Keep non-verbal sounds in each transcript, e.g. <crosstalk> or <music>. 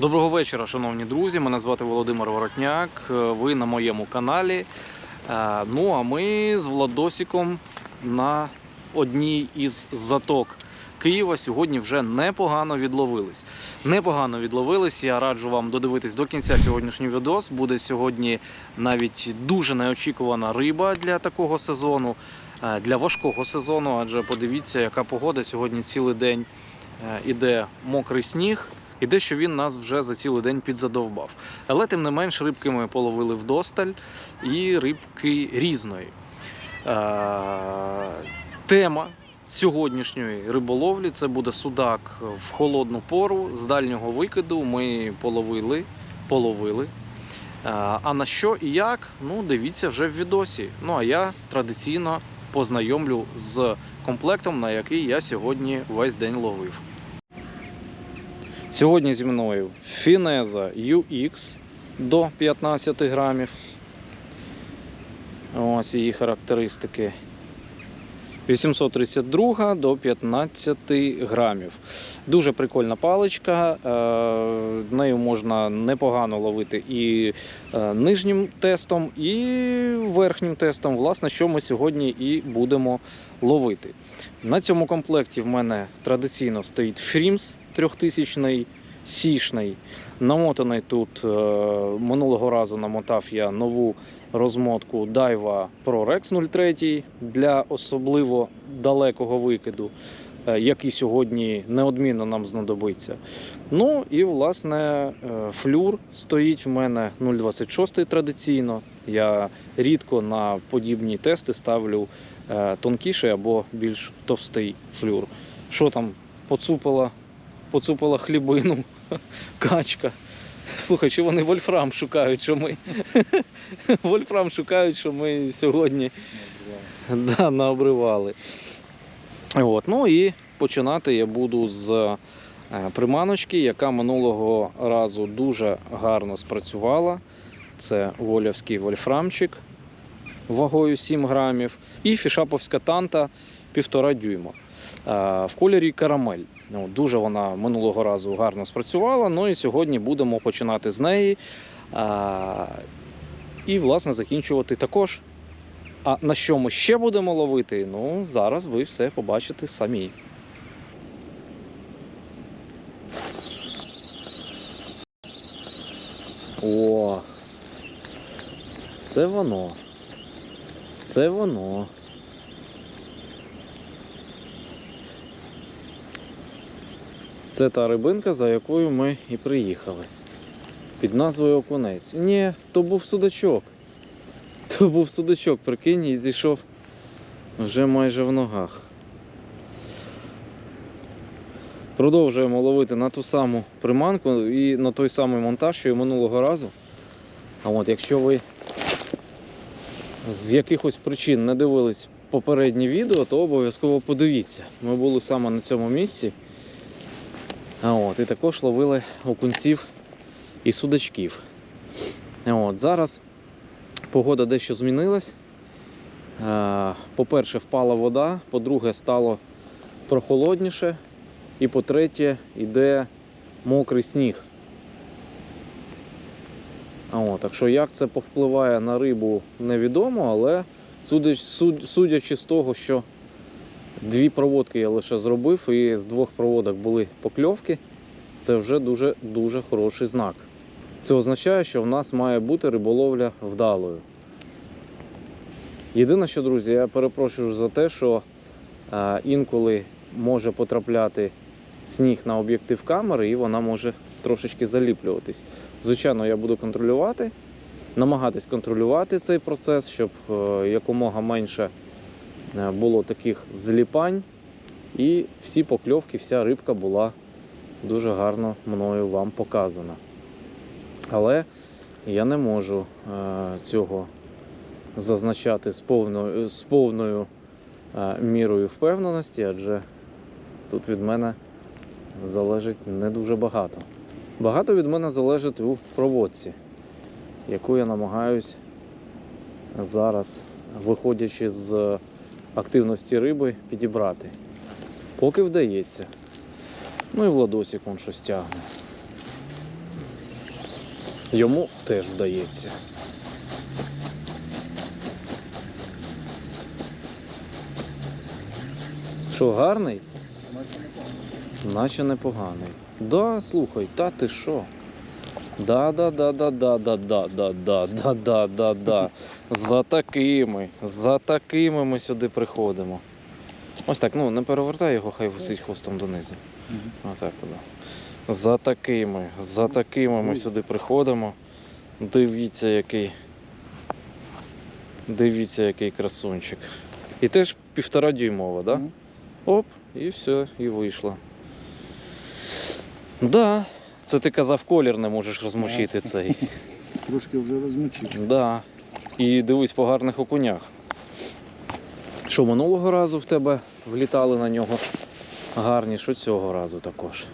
Доброго вечора, шановні друзі. Мене звати Володимир Воротняк. е, Ви на моєму каналі. Е, Ну а ми з Владосіком на одній із заток Києва сьогодні вже непогано відловились. Непогано відловились. Я раджу вам додивитись до кінця сьогоднішній відос. Буде сьогодні навіть дуже неочікувана риба для такого сезону, е, для важкого сезону. Адже подивіться, яка погода сьогодні цілий день іде мокрий сніг. І дещо він нас вже за цілий день підзадовбав. Але тим не менш рибки ми половили вдосталь і рибки різної. Тема сьогоднішньої риболовлі це буде судак в холодну пору з дальнього викиду. Ми половили, половили. А на що і як? Ну, дивіться вже в відосі. Ну а я традиційно познайомлю з комплектом, на який я сьогодні весь день ловив. Сьогодні зі мною Фінеза UX до 15 грамів. Ось її характеристики. 832 до 15 грамів. Дуже прикольна паличка. е, Нею можна непогано ловити і е, нижнім тестом, і верхнім тестом. Власне, що ми сьогодні і будемо ловити. На цьому комплекті в мене традиційно стоїть Фрімс 3000 сішний. Намотаний тут е, минулого разу намотав я нову розмотку Daiwa Pro Rex 03 для особливо далекого викиду, е, який сьогодні неодмінно нам знадобиться. Ну і власне е, флюр стоїть в мене 0,26 традиційно. Я рідко на подібні тести ставлю тонкіший або більш товстий флюр. Що там поцупила, поцупила хлібину, <laughs> качка. Слухай, чи вони вольфрам шукають, що ми. <laughs> Вольфрам шукають, що ми сьогодні <laughs> да, наобривали. От, ну і починати я буду з е, приманочки, яка минулого разу дуже гарно спрацювала. Це волявський вольфрамчик вагою 7 грамів. І фішаповська танта 1,5 дюйма. Е, В кольорі карамель. Ну, дуже вона минулого разу гарно спрацювала. Ну і сьогодні будемо починати з неї. І, власне, закінчувати також. А на що ми ще будемо ловити? Ну, зараз ви все побачите самі. О, це воно. Це воно. Це та рибинка, за якою ми і приїхали. Під назвою Окунець. Ні, то був судачок. То був судачок, прикинь, і зійшов вже майже в ногах. Продовжуємо ловити на ту саму приманку і на той самий монтаж, що і минулого разу. А от якщо ви з якихось причин не дивились попереднє відео, то обов'язково подивіться. Ми були саме на цьому місці. От, і також ловили окунців і судачків. От, зараз погода дещо змінилась. По-перше, впала вода, по-друге, стало прохолодніше. І по-третє, йде мокрий сніг. От, так що як це повпливає на рибу, невідомо, але судяч, судячи з того, що Дві проводки я лише зробив, і з двох проводок були покльовки. Це вже дуже-дуже хороший знак. Це означає, що в нас має бути риболовля вдалою. Єдине, що, друзі, я перепрошую за те, що е, інколи може потрапляти сніг на об'єктив камери, і вона може трошечки заліплюватись. Звичайно, я буду контролювати, намагатись контролювати цей процес, щоб е, якомога менше було таких зліпань, і всі покльовки, вся рибка була дуже гарно мною вам показана. Але я не можу е, цього зазначати з повною, з повною е, мірою впевненості, адже тут від мене залежить не дуже багато. Багато від мене залежить у проводці, яку я намагаюсь зараз, виходячи з активності риби, підібрати. Поки вдається. Ну і Владосик он щось тягне. Йому теж вдається. Що, гарний? Наче непоганий. Да, слухай, та ти що? Да, за такими, за такими ми сюди приходимо. Ось так, ну не перевертай його, хай висить хвостом донизу. Угу. Отак, За такими, за такими ми сюди приходимо. Дивіться, який. Дивіться, який красунчик. І теж півтора дюймова, да? Угу. Оп, і все, і вийшло. Да, це ти казав, колір не можеш розмочити цей. <laughs> Трошки вже розмочив. Да. І дивись по гарних окунях. Що минулого разу в тебе влітали на нього гарні, що цього разу також.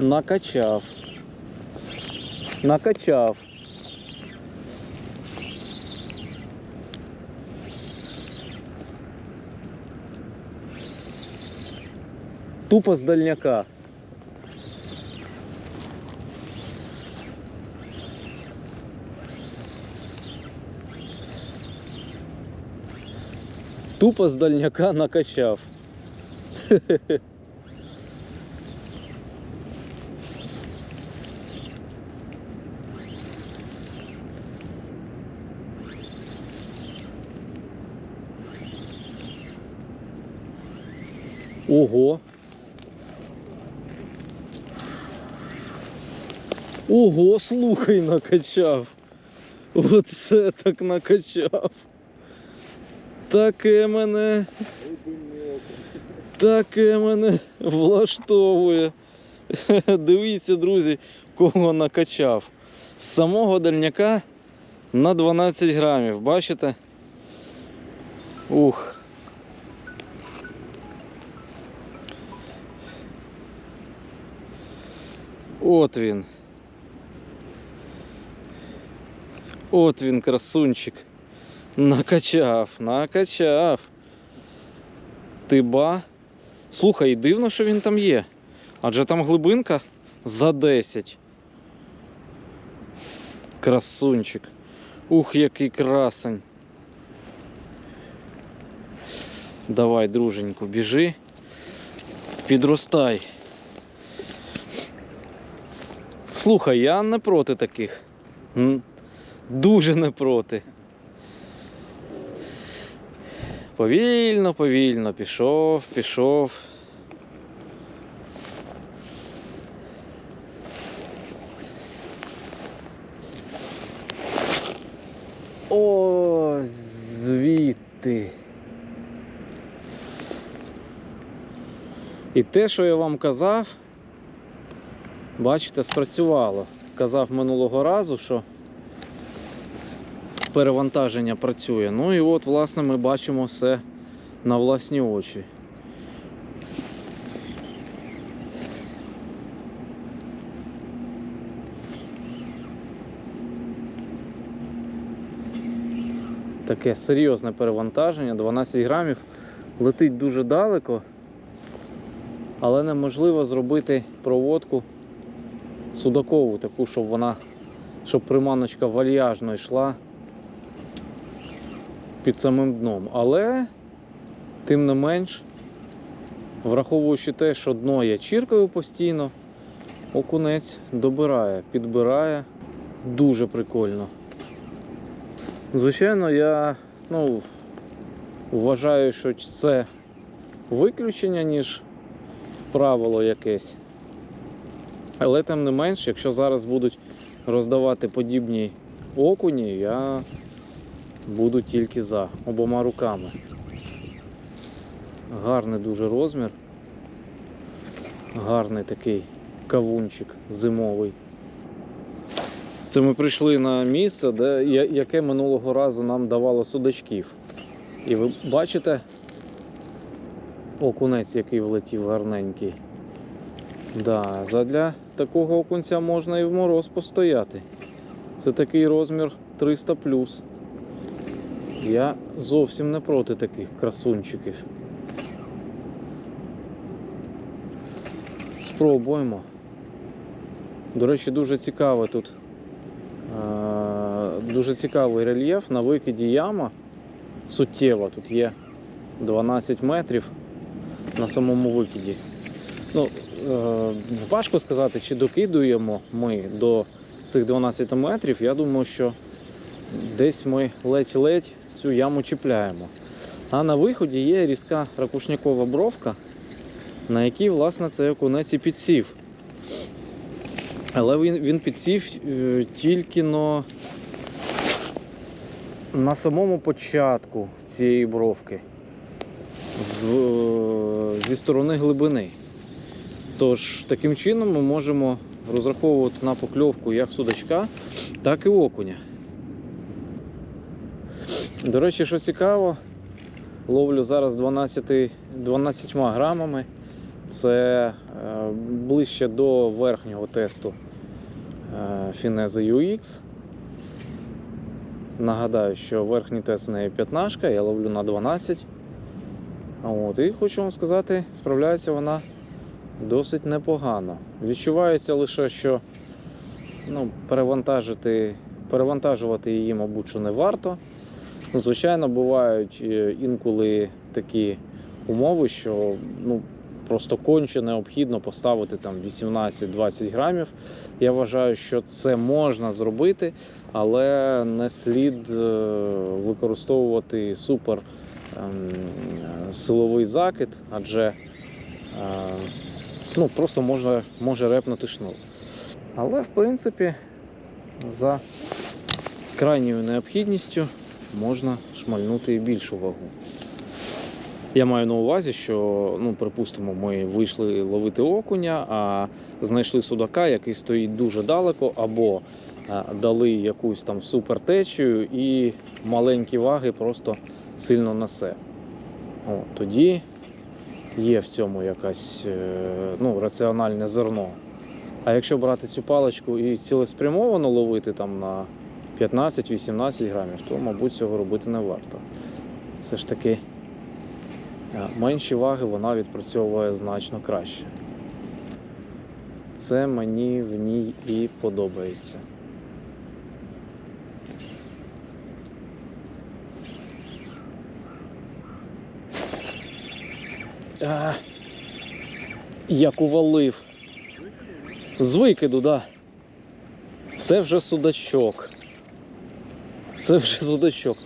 Накачав. Накачав. Тупо з дальняка. Тупо з дальняка накачав. <laughs> Ого. Ого, слухай, накачав. Оце так накачав. Таке мене, таке мене влаштовує. Дивіться, друзі, кого накачав. З самого дальняка на 12 грамів. Бачите? Ух. От він. От він, красунчик. Накачав, накачав. Ти ба. Слухай, дивно, що він там є. Адже там глибинка за 10. Красунчик. Ух, який красень. Давай, друженьку, біжи. Підростай. Слухай, я не проти таких. Дуже не проти. Повільно, повільно, пішов, пішов. О, звідти. І те, що я вам казав, бачите, спрацювало. Казав минулого разу, що перевантаження працює. Ну і от, власне, ми бачимо все на власні очі. Таке серйозне перевантаження, 12 грамів, летить дуже далеко, але неможливо зробити проводку судакову, таку, щоб вона, щоб приманочка вальяжно йшла під самим дном. Але, тим не менш, враховуючи те, що дно я чіркаю постійно, окунець добирає, підбирає. Дуже прикольно. Звичайно, я ну, вважаю, що це виключення, ніж правило якесь. Але тим не менш, якщо зараз будуть роздавати подібні окуні, я буду тільки за обома руками. Гарний дуже розмір. Гарний такий кавунчик зимовий. Це ми прийшли на місце, де, яке минулого разу нам давало судачків. І ви бачите окунець, який влетів гарненький. Да, задля такого окунця можна і в мороз постояти. Це такий розмір 300 Я зовсім не проти таких красунчиків. Спробуємо. До речі, дуже цікаво тут. Дуже цікавий рельєф на викиді яма. Суттєва тут є 12 метрів на самому викиді. Ну, е, важко сказати, чи докидуємо ми до цих 12 метрів. Я думаю, що десь ми ледь-ледь цю яму чіпляємо. А на виході є різка ракушнякова бровка, на якій, власне, цей окунець і підсів. Але він, він підсів е, тільки но на самому початку цієї бровки з, е, зі сторони глибини. Тож таким чином ми можемо розраховувати на покльовку як судачка, так і окуня. До речі, що цікаво, ловлю зараз 12, 12 грамами. Це е, ближче до верхнього тесту е, Fineza UX. Нагадаю, що верхній тест в неї 15, я ловлю на 12. От, і хочу вам сказати, справляється вона досить непогано. Відчувається лише, що ну, перевантажити, перевантажувати її, мабуть, що не варто. Ну, звичайно, бувають е, інколи такі умови, що ну, просто конче необхідно поставити там 18-20 грамів. Я вважаю, що це можна зробити, але не слід е, використовувати супер ем, силовий закид, адже е, ну, просто може, може репнути шнур. Але, в принципі, за крайньою необхідністю можна шмальнути більшу вагу. Я маю на увазі, що, ну, припустимо, ми вийшли ловити окуня, а знайшли судака, який стоїть дуже далеко, або а, дали якусь там супертечію і маленькі ваги просто сильно несе. О, тоді є в цьому якась е, ну, раціональне зерно. А якщо брати цю паличку і цілеспрямовано ловити там на 15-18 грамів, то, мабуть, цього робити не варто. Все ж таки, е, менші ваги вона відпрацьовує значно краще. Це мені в ній і подобається. А, як увалив. З викиду, да. Це вже судачок. Це вже судачок.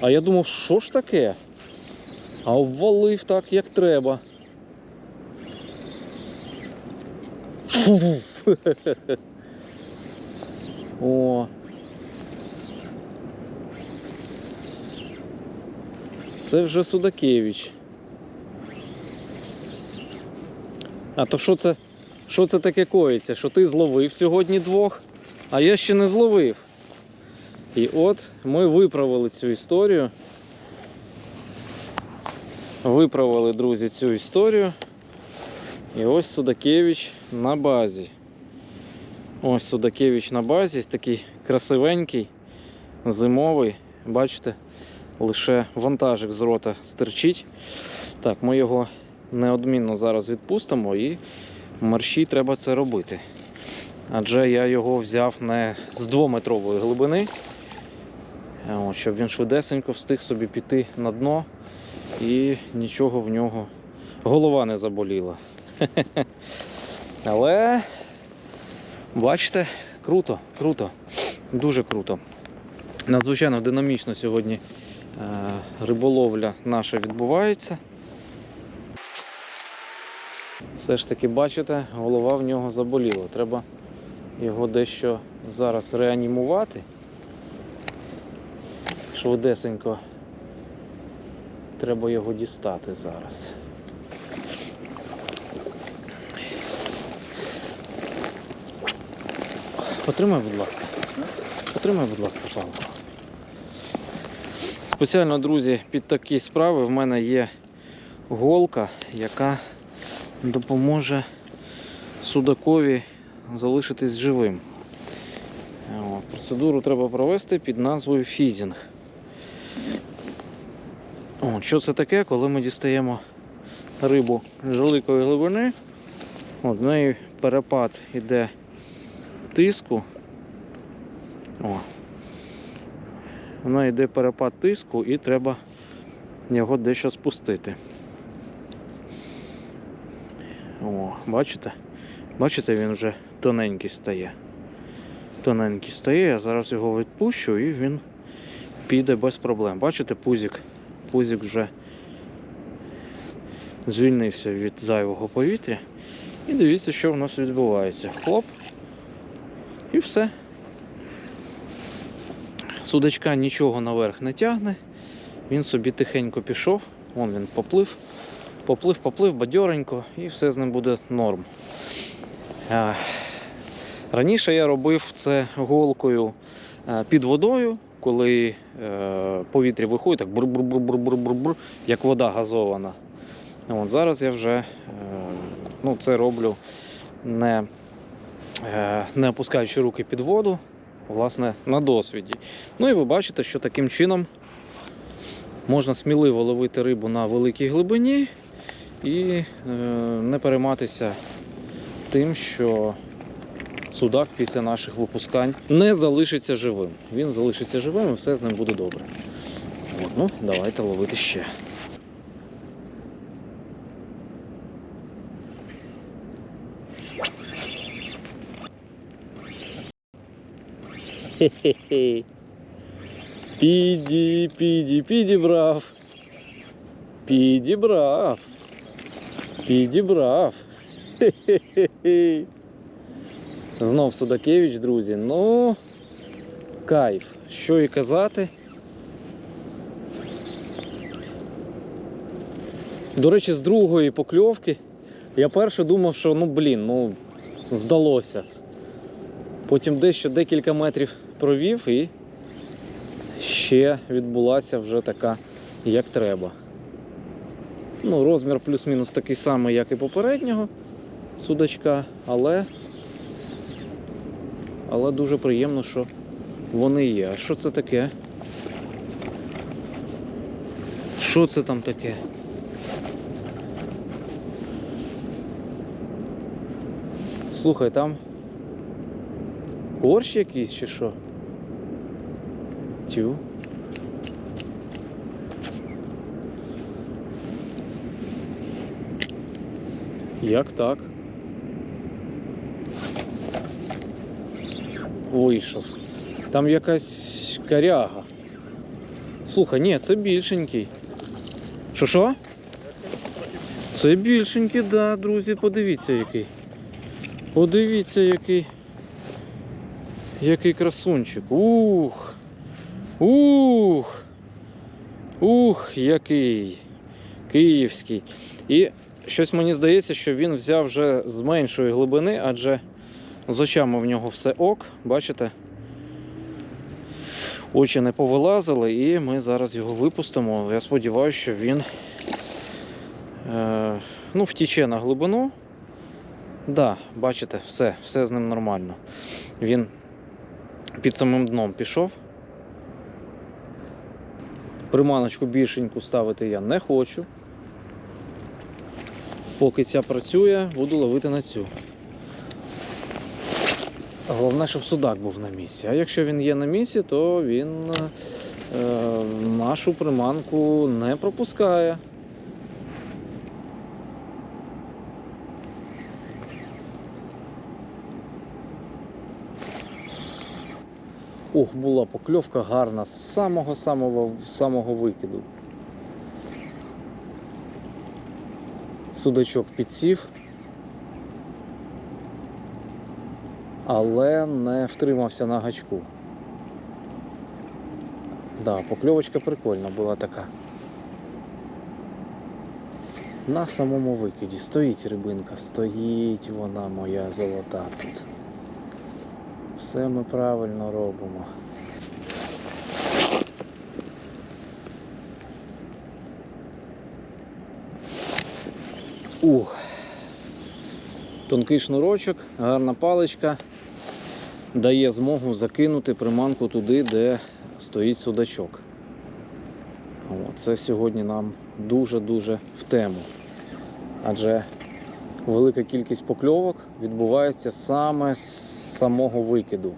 А я думав, що ж таке? А обвалив так, як треба. Фу. О. Це вже Судакевич. А то що це? Що це таке коїться? Що ти зловив сьогодні двох, а я ще не зловив. І от ми виправили цю історію. Виправили, друзі, цю історію. І ось Судакевич на базі. Ось Судакевич на базі, такий красивенький, зимовий. Бачите, лише вантажик з рота стирчить. Так, ми його неодмінно зараз відпустимо і марші треба це робити. Адже я його взяв не з двометрової глибини, от, щоб він швидесенько встиг собі піти на дно і нічого в нього голова не заболіла. <laughs> Але бачите, круто, круто, дуже круто. Надзвичайно динамічно сьогодні е, риболовля наша відбувається. Все ж таки, бачите, голова в нього заболіла. Треба його дещо зараз реанімувати. Швидесенько треба його дістати зараз. Потримай, будь ласка. Потримай, будь ласка, палку. Спеціально, друзі, під такі справи в мене є голка, яка допоможе судакові залишитись живим. Процедуру треба провести під назвою фізінг. О, що це таке, коли ми дістаємо рибу з великої глибини? От, в неї перепад іде тиску. О. В неї йде перепад тиску і треба його дещо спустити. О, бачите? Бачите, він вже тоненький стає. Тоненький стає, я зараз його відпущу і він піде без проблем. Бачите, пузик? Пузик вже звільнився від зайвого повітря. І дивіться, що в нас відбувається. Хлоп. І все. Судачка нічого наверх не тягне. Він собі тихенько пішов. Вон він поплив. Поплив, поплив, бадьоренько, і все з ним буде норм. Раніше я робив це голкою е, під водою, коли е, повітря виходить, так бур-бур-бур-бур-бур-бур, як вода газована. От зараз я вже е, ну, це роблю не, е, не опускаючи руки під воду, власне, на досвіді. Ну і ви бачите, що таким чином можна сміливо ловити рибу на великій глибині і не перейматися тим, що судак після наших випускань не залишиться живим. Він залишиться живим і все з ним буде добре. От, ну, давайте ловити ще. Хе-хе-хе. Піді, піді, підібрав. Підібрав. Підібрав. Хе-хе-хе. Знов Судакевич, друзі. Ну, кайф. Що і казати. До речі, з другої покльовки я перше думав, що ну блін, ну здалося. Потім дещо декілька метрів провів і ще відбулася вже така, як треба. Ну, розмір плюс-мінус такий самий, як і попереднього судачка, але але дуже приємно, що вони є. А що це таке? Що це там таке? Слухай, там корж якийсь чи що? Тю. Як так? Вийшов. Там якась коряга. Слухай, ні, це більшенький. Що що? Це більшенький, да, друзі, подивіться який. Подивіться який. Який красунчик. Ух. Ух. Ух, який. Київський. І щось мені здається, що він взяв вже з меншої глибини, адже з очами в нього все ок, бачите? Очі не повилазили, і ми зараз його випустимо. Я сподіваюся, що він е, ну, втіче на глибину. Да, бачите, все, все з ним нормально. Він під самим дном пішов. Приманочку більшеньку ставити я не хочу. Поки ця працює, буду ловити на цю. Головне, щоб судак був на місці. А якщо він є на місці, то він е, нашу приманку не пропускає. Ох, була покльовка гарна з самого самого самого викиду. Судачок підсів. Але не втримався на гачку. Да, покльовочка прикольна була така. На самому викиді стоїть рибинка, стоїть вона моя золота тут. Все ми правильно робимо. Ух. Тонкий шнурочок, гарна паличка дає змогу закинути приманку туди, де стоїть судачок. Це сьогодні нам дуже-дуже в тему. Адже велика кількість покльовок відбувається саме з самого викиду.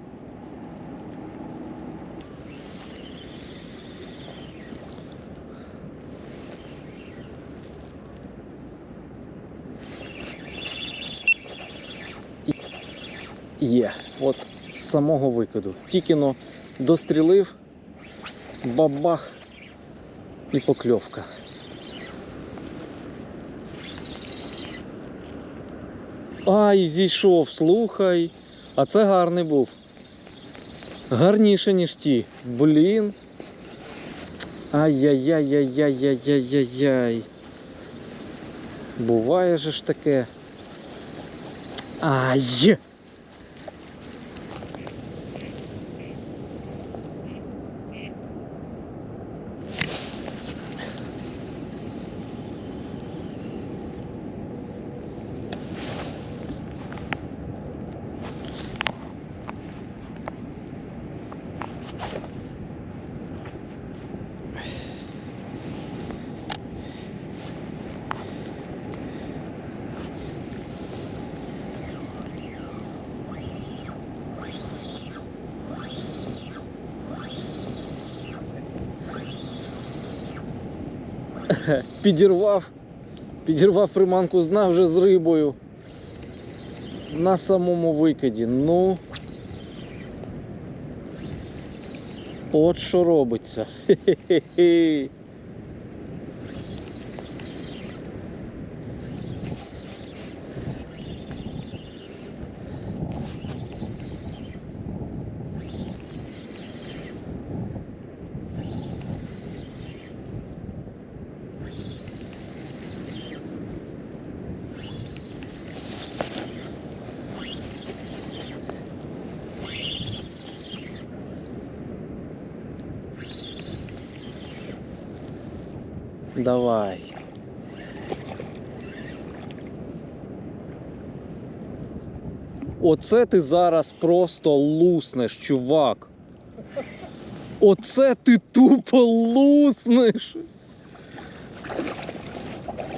Є, от самого викиду. Тільки но дострілив, бабах і покльовка. Ай, зійшов, слухай. А це гарний був. Гарніше, ніж ті. Блін. Ай-яй-яй-яй-яй-яй-яй-яй. Буває же ж таке. Ай! Підірвав, підірвав приманку зна вже з рибою. На самому викиді. Ну. От що робиться. <laughs> Хе-хе-хе. Давай. Оце ти зараз просто луснеш, чувак. Оце ти тупо луснеш.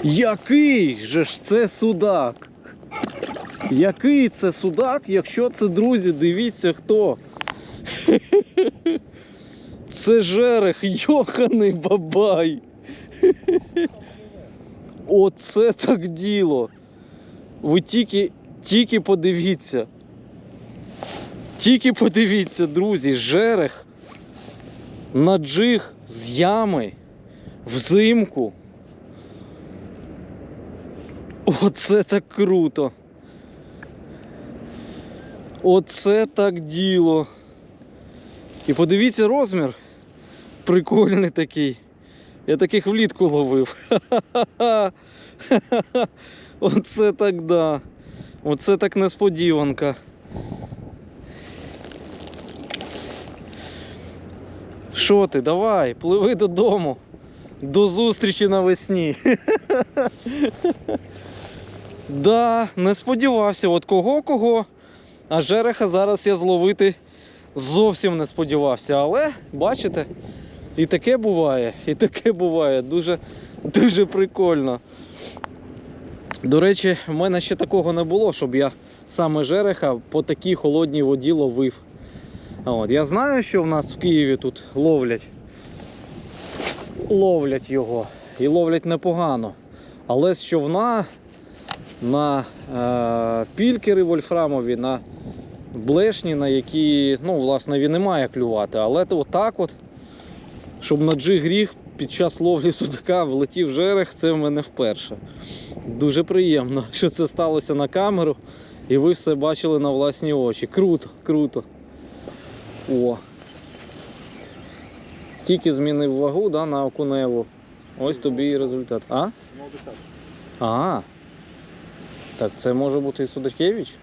Який же ж це судак? Який це судак, якщо це, друзі, дивіться хто. <laughs> Це жерех, йоханий бабай. <laughs> Оце так діло. Ви тільки, тільки подивіться. Тільки подивіться, друзі, жерех на джиг з ями взимку. Оце так круто. Оце так діло. І подивіться розмір. Прикольний такий. Я таких влітку ловив. <laughs> Оце так да. Оце так несподіванка. Що ти, давай, пливи додому. До зустрічі навесні. <laughs> Да, не сподівався. От кого кого. А жереха зараз я зловити зовсім не сподівався. Але бачите, і таке буває, і таке буває. Дуже, дуже прикольно. До речі, в мене ще такого не було, щоб я саме жереха по такій холодній воді ловив. От, я знаю, що в нас в Києві тут ловлять. Ловлять його. І ловлять непогано. Але з човна на е, пількери вольфрамові, на блешні, на які, ну, власне, він не має клювати. Але то отак от, щоб на джиг гріх під час ловлі судака влетів жерех, це в мене вперше. Дуже приємно, що це сталося на камеру, і ви все бачили на власні очі. Круто, круто. О. Тільки змінив вагу да, на окуневу. Ось тобі і результат. А? А. Так це може бути і Судакевич?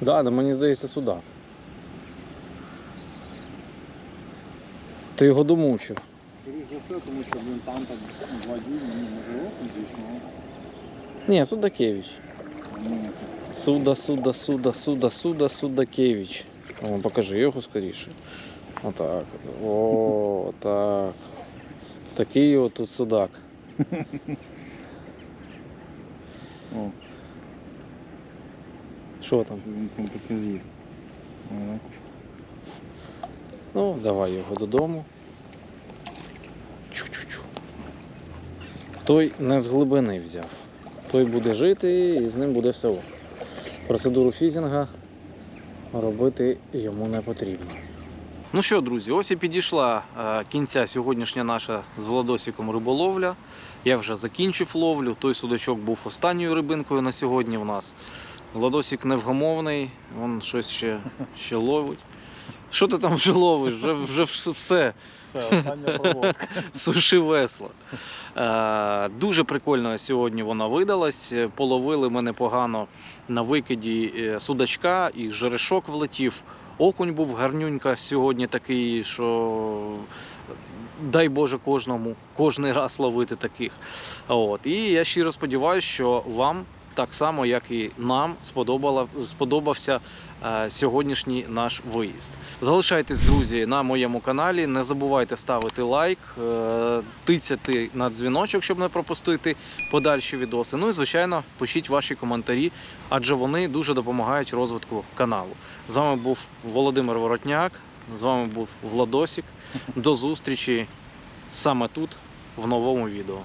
Да, да, мені здається, судак. Ти його домучив. Скоріше за все, тому що він там так два дні, ну, може окунь дійсно. Ні, Судакевич. Ні. Суда, суда, суда, суда, суда, Судакевич. О, покажи його скоріше. Отак. от. О, так. Такий от тут судак. <laughs> О, Що там? він там таке з'їв. Ну, давай його додому. Чу-чу-чу. Той не з глибини взяв. Той буде жити і з ним буде все. Процедуру фізінга робити йому не потрібно. Ну що, друзі, ось і підійшла е, кінця сьогоднішня наша з Владосиком риболовля. Я вже закінчив ловлю. Той судачок був останньою рибинкою на сьогодні в нас. Владосик невгамовний, він щось ще, ще ловить. Що ти там вже ловиш? Вже, вже вс- все, Це проводка. <laughs> суши весло. Е, дуже прикольно сьогодні вона видалась. Половили ми непогано на викиді е, судачка і жерешок влетів. Окунь був гарнюнька сьогодні такий, що дай Боже кожному кожний раз ловити таких. От. І я щиро сподіваюся, що вам так само, як і нам, сподобався е, сьогоднішній наш виїзд. Залишайтесь, друзі, на моєму каналі. Не забувайте ставити лайк, е, тицяти на дзвіночок, щоб не пропустити подальші відоси. Ну і звичайно, пишіть ваші коментарі, адже вони дуже допомагають розвитку каналу. З вами був Володимир Воротняк, з вами був Владосік. До зустрічі саме тут, в новому відео.